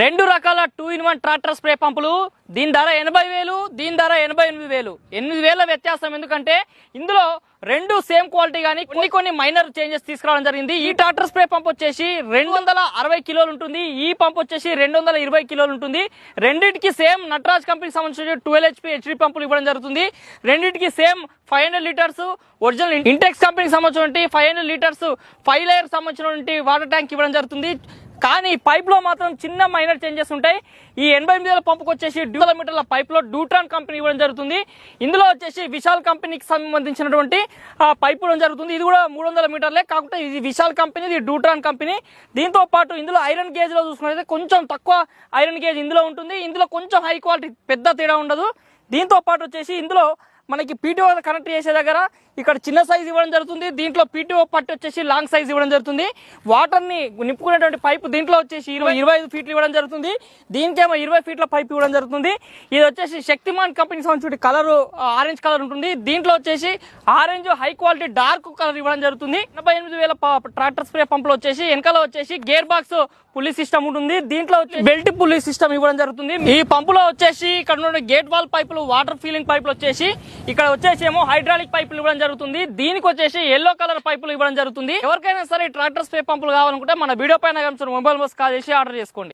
రెండు రకాల two in one tractor spray పంపులు. దీని ధర ఎనభై వేలు దీని ధర ఎనభై ఎనిమిది వేలు. ఎనిమిది వేల వ్యత్యాసం ఎందుకంటే ఇందులో రెండు సేమ్ క్వాలిటీ కానీ కొన్ని కొన్ని మైనర్ చేంజెస్ తీసుకురావడం జరిగింది. ఈ ట్రాక్టర్ స్ప్రే పంప్ వచ్చేసి రెండు వందల అరవై కిలోలు ఉంటుంది. ఈ పంప్ వచ్చేసి రెండు వందల ఇరవై కిలోలు ఉంటుంది. రెండింటికి సేమ్ నటరాజ్ కంపెనీకి సంబంధించిన ట్వెల్వ్ హెచ్పి హెచ్డి పంపులు ఇవ్వడం జరుగుతుంది. రెండింటికి same five hundred litres original Intex కంపెనీకి సంబంధించిన five hundred litres five layer సంబంధించిన వాటర్ ట్యాంక్ ఇవ్వడం జరుగుతుంది. కానీ పైప్లో మాత్రం చిన్న మైనర్ చేంజెస్ ఉంటాయి. ఈ ఎనభై ఎనిమిది వేల పంపుకు వచ్చేసి డ్యూ మీటర్ల పైప్ డూట్రాన్ కంపెనీ ఇవ్వడం జరుగుతుంది. ఇందులో వచ్చేసి విశాల్ కంపెనీకి సంబంధించినటువంటి ఆ, పైప్ ఇవ్వడం జరుగుతుంది. ఇది కూడా మూడు వందల మీటర్లే కాకుండా ఇది విశాల్ కంపెనీ ఇది డూట్రాన్ కంపెనీ దీంతో పాటు ఇందులో ఐరన్ గేజ్లో చూసుకున్నట్లయితే కొంచెం తక్కువ ఐరన్ గేజ్ ఇందులో ఉంటుంది. ఇందులో కొంచెం హై క్వాలిటీ పెద్ద తేడా ఉండదు. దీంతో పాటు వచ్చేసి ఇందులో మనకి పీటీఓ కనెక్ట్ చేసే దగ్గర ఇక్కడ చిన్న సైజ్ ఇవ్వడం జరుగుతుంది. దీంట్లో పీటీఓ పట్టు వచ్చేసి లాంగ్ సైజ్ ఇవ్వడం జరుగుతుంది. వాటర్ని నింపుకునేటువంటి పైప్ దీంట్లో వచ్చేసి ఇరవై ఇరవై ఐదు ఫీట్లు ఇవ్వడం జరుగుతుంది. దీనికేమో ఇరవై ఫీట్ల పైప్ ఇవ్వడం జరుగుతుంది. ఇది వచ్చేసి శక్తిమాన్ కంపెనీకి సంబంధించిన కలర్ ఆరెంజ్ కలర్ ఉంటుంది. దీంట్లో వచ్చేసి orange high quality dark colour ఇవ్వడం జరుగుతుంది. ఎనభై ఎనిమిది వేల ట్రాక్టర్ స్ప్రే పంపులు వచ్చేసి వెనకాల వచ్చేసి గేర్ బాక్స్ పులి సిస్టమ్ ఉంటుంది. దీంట్లో వచ్చి బెల్ట్ పులి సిస్టమ్ ఇవ్వడం జరుగుతుంది. ఈ పంపులో వచ్చేసి ఇక్కడ ఉన్న గేట్ వాల్ పైపులు వాటర్ ఫీలింగ్ పైపులు వచ్చేసి ఇక్కడ వచ్చేసి ఏమో హైడ్రాలిక్ పైపులు ఇవ్వడం జరుగుతుంది. దీనికి వచ్చేసి ఎల్లో కలర్ పైపులు ఇవ్వడం జరుగుతుంది. ఎవరికైనా సరే ట్రాక్టర్ స్ప్రే పంపులు కావాలనుకుంటే మన వీడియో పైన మొబైల్ బస్ కాల్ చేసి ఆర్డర్ చేసుకోండి.